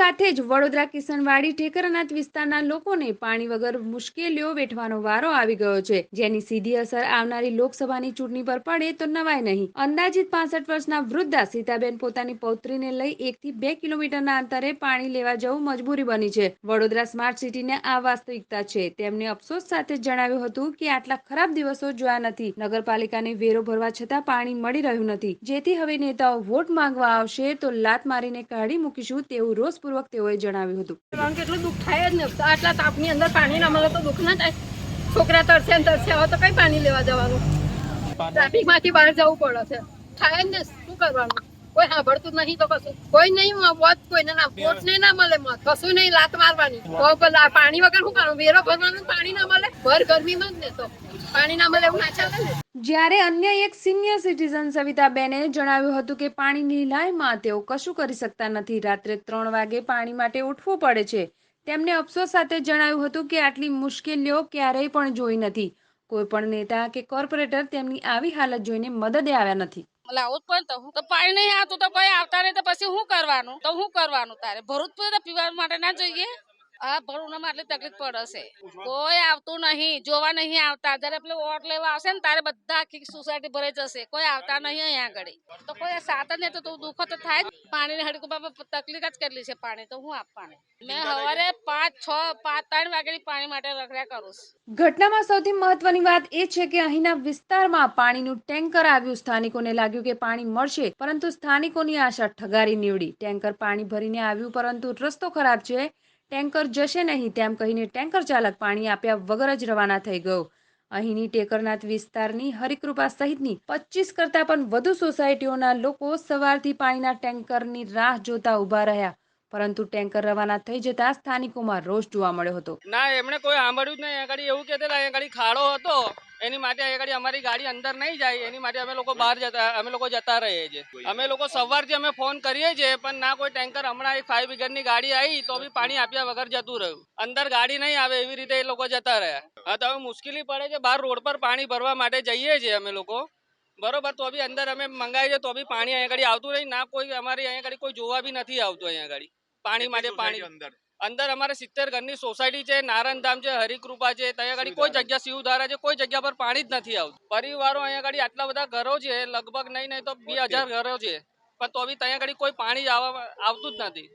સાથે જ વડોદરા કિશનવાડી ઠેકરનાથ વિસ્તારના લોકોને પાણી વગર મુશ્કેલીઓ વેઠવાનો વારો આવી ગયો છે. જેની સીધી અસર આવનારી લોકસભાની ચૂંટણી પર પડે તો નવાય નહીં. અંદાજિત પાસઠ વર્ષના વૃદ્ધા સીતાબેન પોતાની પૌત્રીને લઈ એકથી બે કિલોમીટરના અંતરે પાણી લેવા જવું મજબૂરી બની છે. વડોદરા સ્માર્ટ સિટીને આ વાસ્તવિકતા છે. તેમને અફસોસ સાથે જણાવ્યું હતું કે આટલા ખરાબ દિવસો જોયા નથી. નગરપાલિકાને વેરો ભરવા છતાં પાણી મળી રહ્યું નથી. જેથી હવે નેતાઓ વોટ માંગવા આવશે તો લાત મારીને કાઢી મૂકીશું તેવું રોષપૂર્વક તેઓએ જણાવ્યું હતું. કારણ કે એટલું દુઃખ થાય જ ને. આટલા તાપની અંદર પાણી ના મળે તો દુઃખ ના થાય. છોકરા તરસે ને તરસે હવે તો કઈ પાણી લેવા જવાનું? ટ્રાફિકમાંથી બહાર જવું પડે છે. થાય જ ને. શું કરવાનું? કોઈ સાંભળતું નહીં તો કશું. કોઈ નહીં વોચ કોઈને ના વોચ ને ના મળે મત કશું નહીં, લાત મારવાની. પાણી વગર શું કરવાનું? વેરો ભરવાનું પાણી ના મળે? ભર ગરમીમાં જ ને તો. પાણી ના મળે એવું ના ચાલે ને. જ્યારે અન્ય એક સિનિયર સિટીઝન સવિતાબેને જણાવ્યું હતું કે પાણીની લાઈનમાં તેઓ કશું કરી શકતા નથી. રાત્રે ત્રણ વાગે પાણી માટે ઉઠવું પડે છે. તેમને અફસોસ સાથે જણાવ્યું હતું કે આટલી મુશ્કેલીઓ ક્યારેય પણ જોઈ નથી. કોઈ પણ નેતા કે કોર્પોરેટર તેમની આવી હાલત જોઈને મદદે આવ્યા નથી. લાવું પણ તો, હું તો પાણી નહીં આવતું તો ભાઈ આવતા નહીં તો પછી શું કરવાનું? તો શું કરવાનું તારે? ભરૂચ જ પીવા માટે ના જોઈએ? ભરવું આટલી તકલીફ પડશે. કોઈ આવતું નહીં જોવા નહીં આવતા. જયારે પેલો વોટ લેવા આવશે ને તારે બધા આખી સોસાયટી ભરાઈ જશે. કોઈ આવતા નહીં અહીંયા આગળ. તો કોઈ સાત જ નહીં તો દુઃખ તો થાય પાણીની હડકું તકલીફ જ કેટલી છે પાણી? તો હું આપવાની. મેં સવારે પાંચ છ પાંચ ત્રણ વાગ્યાની પાણી માટે રખડ્યા કરું છું. ઘટનામાં સૌથી મહત્વની વાત એ છે કે અહીંના વિસ્તારમાં પાણીનું ટેન્કર આવ્યું. સ્થાનિકોને લાગ્યું કે પાણી મળશે પરંતુ સ્થાનિકોની આશા ઠગારી નીવડી. ટેન્કર પાણી ભરીને આવ્યું પરંતુ રસ્તો ખરાબ છે. ટેન્કર જશે નહીં તેમ કહીને ટેન્કર ચાલક પાણી આપ્યા વગર જ રવાના થઈ ગયો. અહીંની ટેકરનાથ વિસ્તારની હરિકૃપા સહિતની પચીસ કરતાં પણ વધુ સોસાયટીઓના લોકો સવારથી પાણીના ટેન્કરની રાહ જોતા ઊભા રહ્યા. પરંતુ ટેન્કર રવાના થઈ જતા સ્થાનિકોમાં રોષ જોવા મળ્યો હતો. ના, એમણે કોઈ સાંભળ્યું જ નહીં. આગળ એવું કહેતા આગળ ખાડો હતો. એની માટે આગળ અમારી ગાડી અંદર નહીં જાય એની માટે અમે લોકો બહાર જતા અમે લોકો જતા રહીએ છીએ. અમે લોકો સવારથી અમે ફોન કરીએ છીએ પણ ના કોઈ ટેન્કર હમણાં એક ફાયર બ્રિગેડની ગાડી આવી તો બી પાણી આપ્યા વગર જતું રહ્યું. અંદર ગાડી નહીં આવે એવી રીતે એ લોકો જતા રહ્યા. હા તો હવે મુશ્કેલી પડે છે બહાર રોડ પર પાણી ભરવા માટે જઈએ છીએ અમે લોકો. બરોબર તો બી અંદર અમે મંગાવીએ તો બી પાણી અહીંયા આગળ આવતું નહીં ના કોઈ અમારી અહીંયા આગળ કોઈ જોવા બી નથી આવતું અહીંયા આગળ. પાણી માટે પાણી. અંદર? અંદર અમારે સિત્તેર ઘરની સોસાયટી છે નારણધામ છે હરિકૃપા છે ત્યાં આગળ કોઈ જગ્યા શિવધારા છે કોઈ જગ્યા પર પાણી જ નથી આવતું. પરિવારો અહીંયા આગળ આટલા બધા ઘરો છે લગભગ નહીં નહીં તો બે હજાર ઘરો છે. પણ તો બી ત્યાં આગળ કોઈ પાણી આવતું જ નથી.